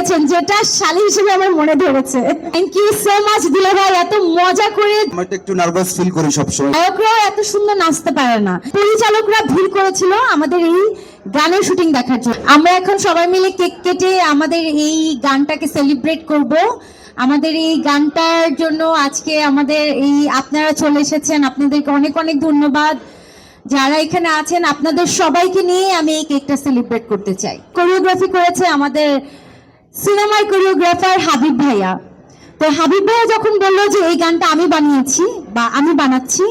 দিয়েছেন যেটা শালী হিসেবে আমার মনে ধরেছে। থ্যাংক ইউ সো মাচ দিলে ভাই এত মজা করে আমি তো একটু নার্ভাস ফিল করি সবসময়। গায়করাও এত সুন্দর নাচতে পারে না। পরিচালকরা ভিড় করেছিল আমাদের এই গানের শুটিং দেখার জন্য। আমরা এখন সবাই মিলে কেক কেটে আমাদের এই গানটাকে সেলিব্রেট করব। আমাদের এই গানটার জন্য আজকে আমাদের এই আপনারা চলে এসেছেন। আপনাদেরকে অনেক অনেক ধন্যবাদ। যারা এখানে আছেন আপনাদের সবাইকে নিয়ে আমি এই কেকটা সেলিব্রেট করতে চাই। কোরিওগ্রাফি করেছে আমাদের সিনেমার কোরিওগ্রাফার হাবিব ভাইয়া। তো হাবিব ভাইয়া যখন বলল যে, এই গানটা আমি বানিয়েছি বা আমি বানাচ্ছি,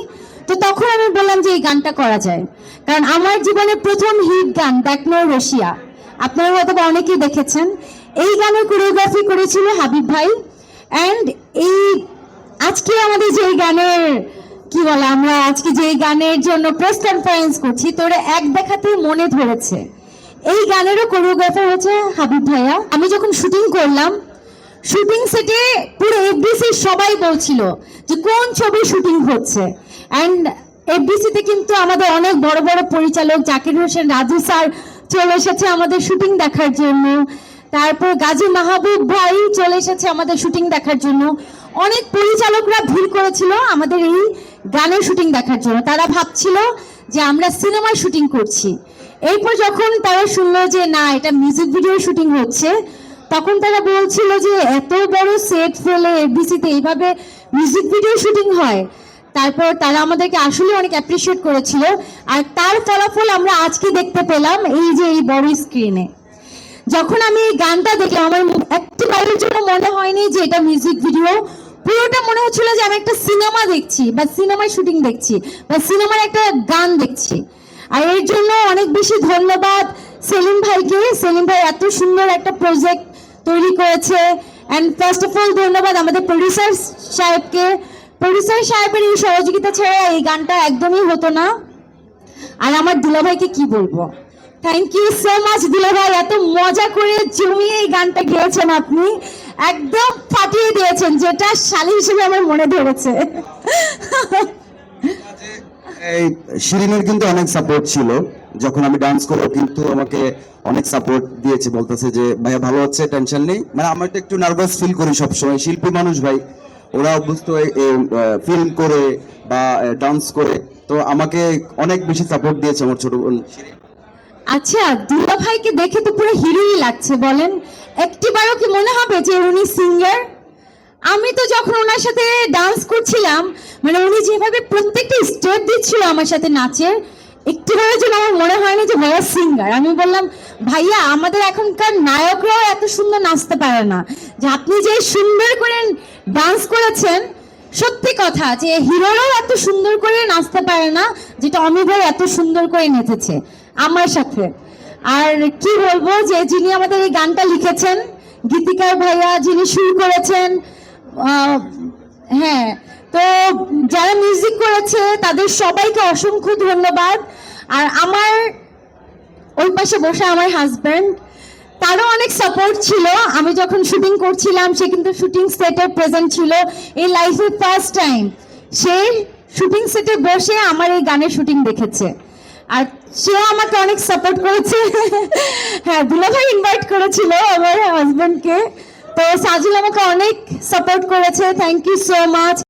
তো তখন আমি বললাম যে, এই গানটা করা যায়। কারণ আমার জীবনে প্রথম হিট গান দেখনো রশিয়া। আপনারা হয়তো অনেকেই দেখেছেন। এই গানের কোরিওগ্রাফি করেছিল হাবিব ভাই। অ্যান্ড এই আজকে আমাদের যে গানের, কি বলে আমরা আজকে যে গানের জন্য প্রেস কনফারেন্স করছি তোরা এক দেখাতেই মনে ধরেছে। এই গানেরও কোরিওগ্রাফার হচ্ছে হাবিব ভাইয়া। আমি যখন শুটিং করলাম শুটিং সেটে পুরো এফডিসি সবাই বলছিল যে কোন ছবি শুটিং হচ্ছে। অ্যান্ড এফডিসিতে কিন্তু আমাদের অনেক বড় বড় পরিচালক জাকির হোসেন, রাজু স্যার চলে এসেছে আমাদের শুটিং দেখার জন্য। তারপর গাজী মাহবুব ভাই চলে এসেছে আমাদের শুটিং দেখার জন্য। অনেক পরিচালকরা ভিড় করেছিল আমাদের এই গানের শুটিং দেখার জন্য। তারা ভাবছিল যে আমরা সিনেমায় শুটিং করছি। এরপর যখন তারা শুনলো যে, না, এটা মিউজিক ভিডিও শুটিং হচ্ছে, তখন তারা বলছিল যে, এত বড় সেট ফেলে এফবিসিতে এইভাবে মিউজিক ভিডিও শুটিং হয়। তারপর তারা আমাদেরকে আসলে অনেক অ্যাপ্রিসিয়েট করেছিল। আর তার ফলাফল আমরা আজকে দেখতে পেলাম এই যে, এই বড় স্ক্রিনে যখন আমি এই গানটা দেখলাম, আমার একটি বারের জন্য মনে হয়নি যে এটা মিউজিক ভিডিও পুরোটা মনে হচ্ছিল যে আমি একটা সিনেমা দেখছি বা সিনেমায় শুটিং দেখছি বা সিনেমার একটা গান দেখছি। আর এর জন্য অনেক বেশি ধন্যবাদ সেলিম ভাইকে। সেলিম ভাই এত সুন্দর একটা প্রজেক্ট তৈরি করেছে। অ্যান্ড ফার্স্ট অফ অল ধন্যবাদ আমাদের প্রডিউসার সাহেবকে। প্রডিউসার সাহেবের এই সহযোগিতা ছাড়া এই গানটা একদমই হতো না। আর আমার দুলাভাইকে কি বলব? থ্যাংক ইউ সো মাচ দুলাভাই এত মজা করে জমিয়ে এই গানটা গেয়েছেন আপনি। একদম ফাটিয়ে দিয়েছেন, যেটা শালী হিসেবে আমার মনে ধরেছে। এই শিরিনের কিন্তু অনেক সাপোর্ট ছিল। যখন আমি ডান্স করব কিন্তু আমাকে অনেক সাপোর্ট দিয়েছে, বলতেছে যে, ভাইয়া, ভালো হচ্ছে টেনশন নেই। মানে আমি তো একটু নার্ভাস ফিল করি সবসময়। শিল্পী মানুষ ভাই, ওরা অভ্যস্ত ফিল্ম করে বা ডান্স করে। তো আমাকে অনেক বেশি সাপোর্ট দিয়েছে আমার ছোট বোন আচ্ছা দুলা ভাইকে দেখে তো পুরো হিরোই লাগছে, বলেন। একটি একটিবারও কি মনে হবে যে উনি সিঙ্গার আমি তো যখন ওনার সাথে ডান্স করছিলাম মানে উনি যেভাবে প্রত্যেকটা স্টেপ দিচ্ছিল আমার সাথে নাচের একটিবারের জন্য আমার মনে হয়নি যে ভাইয়া সিঙ্গার আমি বললাম, ভাইয়া, আমাদের এখনকার নায়করাও এত সুন্দর নাচতে পারে না। যে আপনি যে সুন্দর করে ডান্স করেছেন, সত্যি কথা, যে হিরোরাও এত সুন্দর করে নাচতে পারে না, যেটা অমিত ভাই এত সুন্দর করে নেচেছে আমার সাথে। আর কি বলব যে যিনি আমাদের এই গানটা লিখেছেন, গীতিকার ভাইয়া যিনি শুরু করেছেন হ্যাঁ তো যারা করেছে তাদের সবাইকে অসংখ্য ধন্যবাদ। আর আমার ওই পাশে বসে আমার হাজব্যান্ড তারও অনেক সাপোর্ট ছিল। আমি যখন শুটিং করছিলাম, সে কিন্তু শুটিং সেটে প্রেজেন্ট ছিল। এই লাইফে ফার্স্ট টাইম সে শুটিং সেটে বসে আমার এই গানের শুটিং দেখেছে। আর সেও আমাকে অনেক সাপোর্ট করেছে। হ্যাঁ দুলাভাই ইনভাইট করেছিল আমার হাজব্যান্ডকে তো সাজিল আমাকে অনেক সাপোর্ট করেছে। Thank you so much